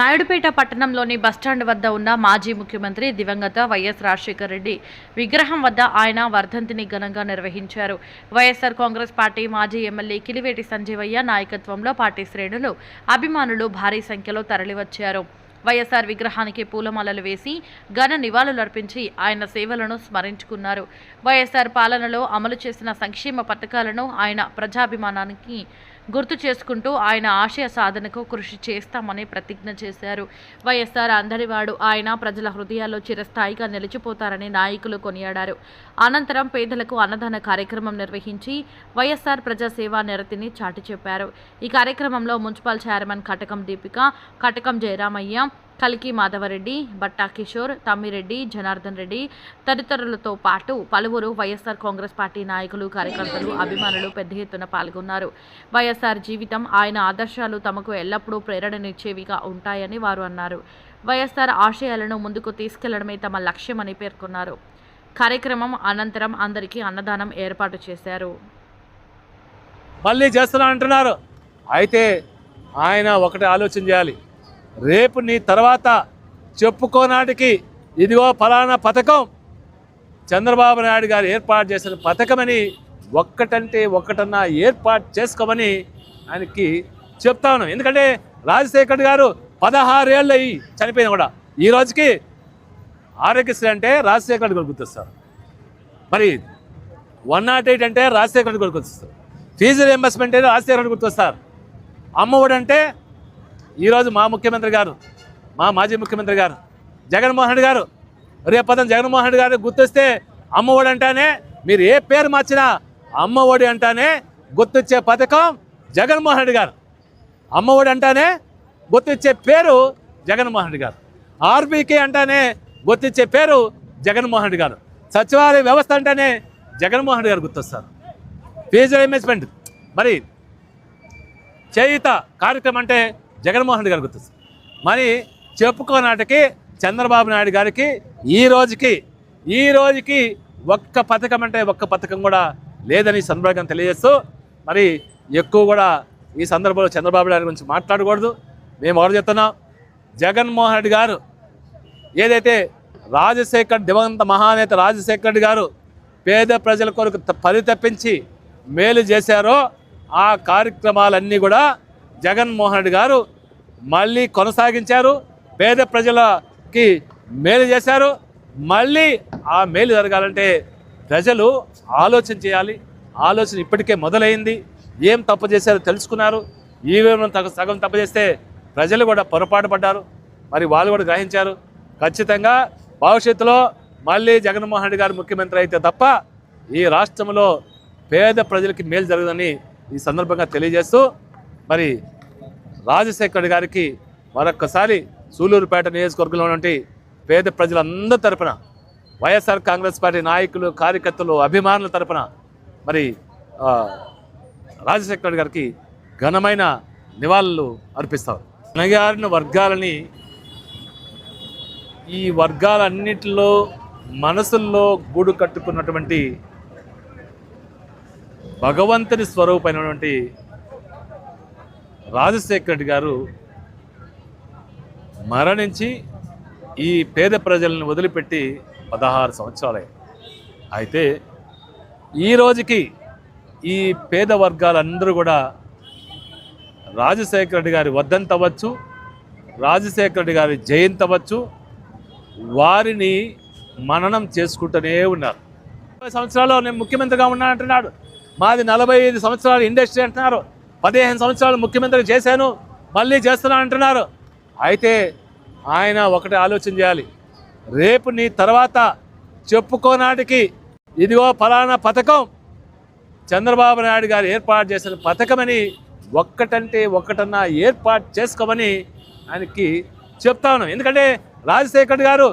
నాయుడుపేట పట్టణంలోని బస్టాండ్ వద్ద ఉన్న మాజీ ముఖ్యమంత్రి దివంగత వైఎస్ రాజశేఖర రెడ్డి విగ్రహం వద్ద ఆయన వర్ధంతిని ఘనంగా నిర్వహించారు. వైఎస్ఆర్ కాంగ్రెస్ పార్టీ మాజీ ఎమ్మెల్యే కిలివేటి సంజీవయ్య నాయకత్వంలో పార్టీ శ్రేణులు అభిమానులు భారీ సంఖ్యలో తరలివచ్చారు. వైఎస్ఆర్ విగ్రహానికి పూలమాలలు వేసి ఘన నివాళులర్పించి ఆయన సేవలను స్మరించుకున్నారు. వైఎస్ఆర్ పాలనలో అమలు చేసిన సంక్షేమ పథకాలను ఆయన ప్రజాభిమానానికి గుర్తు చేసుకుంటూ ఆయన ఆశయ సాధనకు కృషి చేస్తామని ప్రతిజ్ఞ చేశారు. వైఎస్ఆర్ అందరివాడు ఆయన ప్రజల హృదయాల్లో చిరస్థాయిగా నిలిచిపోతారని నాయకులు కొనియాడారు. అనంతరం పేదలకు అన్నదాన కార్యక్రమం నిర్వహించి వైఎస్ఆర్ ప్రజాసేవా నిరతిని చాటి చెప్పారు ఈ కార్యక్రమంలో మున్సిపల్ చైర్మన్ కటకం దీపిక కటకం జయరామయ్య కలికి మాధవరెడ్డి బట్టా కిషోర్ తమ్మిరెడ్డి జనార్దన్ రెడ్డి తదితరులతో పాటు పలువురు వైఎస్ఆర్ కాంగ్రెస్ పార్టీ నాయకులు కార్యకర్తలు అభిమానులు పెద్ద ఎత్తున పాల్గొన్నారు. వైఎస్ఆర్ జీవితం ఆయన ఆదర్శాలు తమకు ఎల్లప్పుడూ ప్రేరణనిచ్చేవిగా ఉంటాయని వారు అన్నారు. వైఎస్ఆర్ ఆశయాలను ముందుకు తీసుకెళ్ళడమే తమ లక్ష్యమని పేర్కొన్నారు. కార్యక్రమం అనంతరం అందరికీ అన్నదానం ఏర్పాటు చేశారు. మళ్ళీ చేస్తున్నా అంటున్నారు. అయితే ఆయన ఒకటి ఆలోచన చేయాలి. రేపు నీ తర్వాత చెప్పుకోనాటికి ఇదిగో ఫలానా పథకం. చంద్రబాబు నాయుడు గారు ఏర్పాటు చేసిన పథకమని ఒక్కటంటే ఒక్కటన్నా ఏర్పాటు చేసుకోమని ఆయనకి చెప్తా ఉన్నాం. ఎందుకంటే రాజశేఖర్ గారు పదహారేళ్ళు అయ్యి చనిపోయిన కూడా. ఈ రోజుకి ఆరోగ్యశ్రీ అంటే రాజశేఖర్ గారు గుర్తొస్తారు మరి వన్ నాట్ ఎయిట్ అంటే రాజశేఖర్ గారు గుర్తొస్తారు ఫీజు రియంబర్స్మెంట్ అంటే రాజశేఖర్ గారు గుర్తొస్తారు. అమ్మఒడి అంటే ఈరోజు మా ముఖ్యమంత్రి గారు మా మాజీ ముఖ్యమంత్రి గారు జగన్మోహన్ రెడ్డి గారు రేపదం జగన్మోహన్ రెడ్డి గారు గుర్తొస్తే అమ్మఒడి అంటానే మీరు ఏ పేరు మార్చినా అమ్మఒడి అంటానే గుర్తొచ్చే పథకం జగన్మోహన్ రెడ్డి గారు. అమ్మఒడి అంటానే గుర్తిచ్చే పేరు జగన్మోహన్ రెడ్డి గారు. ఆర్బీకే అంటానే గుర్తిచ్చే పేరు జగన్మోహన్ రెడ్డి గారు. సచివాలయ వ్యవస్థ అంటేనే జగన్మోహన్ రెడ్డి గారు గుర్తొస్తారు. ఫీజు రియంబర్స్మెంట్ మరి చేయుత కార్యక్రమం అంటే జగన్మోహన్ రెడ్డి గారు గుర్తొస్తుంది. మరి చెప్పుకోనాటికి చంద్రబాబు నాయుడు గారికి ఈ రోజుకి ఈ రోజుకి ఒక్క పథకం అంటే ఒక్క పథకం కూడా లేదని సందర్భంగా తెలియజేస్తూ మరి ఎక్కువ కూడా ఈ సందర్భంలో చంద్రబాబు నాయుడు గురించి మాట్లాడకూడదు. మేము ఎవరు చెప్తున్నాం జగన్మోహన్ రెడ్డి గారు ఏదైతే రాజశేఖర్ దివంగత మహానేత రాజశేఖర్ రెడ్డి గారు పేద ప్రజల కొరకు పరితప్పించి మేలు చేశారో ఆ కార్యక్రమాలన్నీ కూడా జగన్మోహన్ రెడ్డి గారు మళ్ళీ కొనసాగించారు. పేద ప్రజలకి మేలు చేశారు. మళ్ళీ ఆ మేలు జరగాలంటే ప్రజలు ఆలోచన చేయాలి. ఆలోచన ఇప్పటికే మొదలైంది. ఏం తప్పు చేశారో తెలుసుకున్నారు. ఈవీఎం సగం తప్పు చేస్తే ప్రజలు కూడా పొరపాటు పడ్డారు. మరి వాళ్ళు కూడా గ్రహించారు. ఖచ్చితంగా భవిష్యత్తులో మళ్ళీ జగన్మోహన్ రెడ్డి గారు ముఖ్యమంత్రి అయితే తప్ప ఈ రాష్ట్రంలో పేద ప్రజలకి మేలు జరగదని ఈ సందర్భంగా తెలియజేస్తూ మరి రాజశేఖర్ గారికి మరొక్కసారి సూలూరుపేట నియోజకవర్గంలో ఉన్నటువంటి పేద ప్రజలందరి తరపున వైఎస్ఆర్ కాంగ్రెస్ పార్టీ నాయకులు కార్యకర్తలు అభిమానుల తరపున మరి రాజశేఖర్ గారికి ఘనమైన నివాళులు అర్పిస్తారు అణగారిన వర్గాలని ఈ వర్గాలన్నిటిలో మనసుల్లో గూడు కట్టుకున్నటువంటి భగవంతుని స్వరూపమైనటువంటి రాజశేఖర్ రెడ్డి గారు మరణించి ఈ పేద ప్రజలను వదిలిపెట్టి పదహారు సంవత్సరాలే అయితే ఈ రోజుకి ఈ పేద వర్గాలందరూ కూడా రాజశేఖర రెడ్డి గారి వద్దంతవచ్చు అవ్వచ్చు రాజశేఖర రెడ్డి గారి జయంతవచ్చు అవ్వచ్చు వారిని మననం చేసుకుంటూనే ఉన్నారు. నలభై సంవత్సరాల్లో నేను ముఖ్యమంత్రిగా ఉన్నానంటున్నాడు. మాది నలభై ఐదు సంవత్సరాలు ఇండస్ట్రీ అంటున్నారు. పదిహేను సంవత్సరాలు ముఖ్యమంత్రి చేశాను మళ్ళీ చేస్తున్నా అంటున్నారు. అయితే ఆయన ఒకటి ఆలోచన చేయాలి. రేపు నీ తర్వాత చెప్పుకోనాటికి ఇదిగో ఫలానా పథకం చంద్రబాబు నాయుడు గారు ఏర్పాటు చేసిన పథకమని ఒక్కటంటే ఒక్కటన్నా ఏర్పాటు చేసుకోమని ఆయనకి చెప్తా ఉన్నాం. ఎందుకంటే రాజశేఖర్ గారు